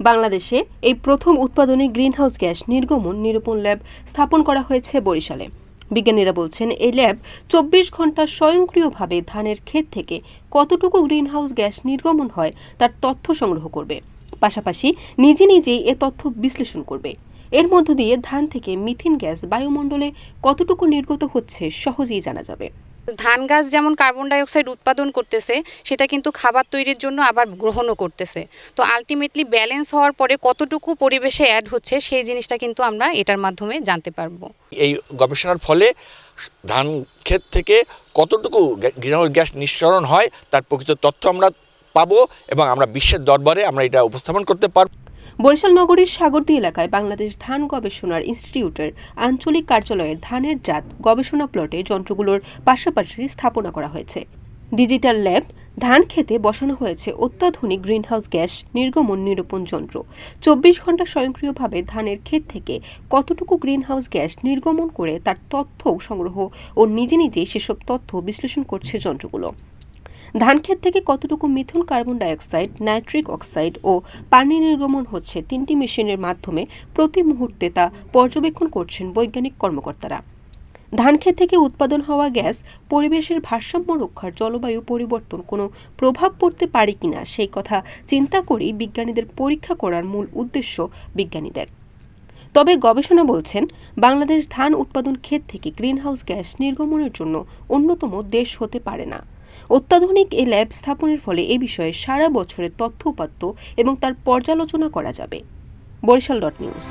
বাংলাদেশে এই প্রথম উৎপাদনী গ্রিনহাউস গ্যাস নির্গমন নিরূপণ ল্যাব স্থাপন করা হয়েছে বরিশালে। বিজ্ঞানীরা বলছেন, এই ল্যাব চব্বিশ ঘণ্টা স্বয়ংক্রিয়ভাবে ধানের ক্ষেত থেকে কতটুকু গ্রিনহাউস গ্যাস নির্গমন হয় তার তথ্য সংগ্রহ করবে। পাশাপাশি নিজে নিজেই এ তথ্য বিশ্লেষণ করবে। এর মধ্য দিয়ে ধান থেকে মিথেন গ্যাস বায়ুমণ্ডলে কতটুকু নির্গত হচ্ছে সহজেই জানা যাবে। ধান গাছ যেমন কার্বন ডাইঅক্সাইড উৎপাদন করতেছে সেটা কিন্তু খাবার তৈরির জন্য আবার গ্রহণও করতেছে। তো আলটিমেটলি ব্যালেন্স হওয়ার পরে কতটুকু পরিবেশে অ্যাড হচ্ছে সেই জিনিসটা কিন্তু আমরা এটার মাধ্যমে জানতে পারব। এই গবেষণার ফলে ধান ক্ষেত থেকে কতটুকু গ্রিনহাউস গ্যাস নিঃসরণ হয় তার প্রকৃত তথ্য আমরা পাবো এবং আমরা বিশ্বের দরবারে আমরা এটা উপস্থাপন করতে পারব। বরিশাল নগরীর সাগরদী এলাকায় বাংলাদেশ ধান গবেষণার ইনস্টিটিউটের আঞ্চলিক কার্যালয়ের ধানের জাত গবেষণা প্লটে যন্ত্রগুলোর পাশাপাশি স্থাপনা করা হয়েছে। ডিজিটাল ল্যাব, ধান খেতে বসানো হয়েছে অত্যাধুনিক গ্রিনহাউস গ্যাস নির্গমন নিরূপণ যন্ত্র। চব্বিশ ঘণ্টা স্বয়ংক্রিয়ভাবে ধানের ক্ষেত থেকে কতটুকু গ্রিনহাউস গ্যাস নির্গমন করে তার তথ্য সংগ্রহ ও নিজে নিজেই সেসব তথ্য বিশ্লেষণ করছে যন্ত্রগুলো। ধান ক্ষেত থেকে কতটুকু methane carbon dioxide, nitric oxide ও পানি নির্গমন হচ্ছে তিনটি মেশিনের মাধ্যমে প্রতি মুহূর্তে তা পর্যবেক্ষণ করছেন বৈজ্ঞানিক কর্মকর্তারা। ধান ক্ষেত থেকে উৎপাদন হওয়া গ্যাস পরিবেশের ভারসাম্য রক্ষার জলবায়ু পরিবর্তন কোনো প্রভাব পড়তে পারে কিনা সেই কথা চিন্তা করেই বিজ্ঞানীদের পরীক্ষা করার মূল উদ্দেশ্য বিজ্ঞানীদের। তবে গবেষণা বলছেন, বাংলাদেশ ধান উৎপাদন ক্ষেত থেকে গ্রিনহাউস গ্যাস নির্গমনের জন্য অন্যতম দেশ হতে পারে না। অত্যাধুনিক এই ল্যাব স্থাপনের ফলে এ বিষয়ে সারা বছরের তথ্য উপাত্ত এবং তার পর্যালোচনা করা যাবে। Barishal dot news.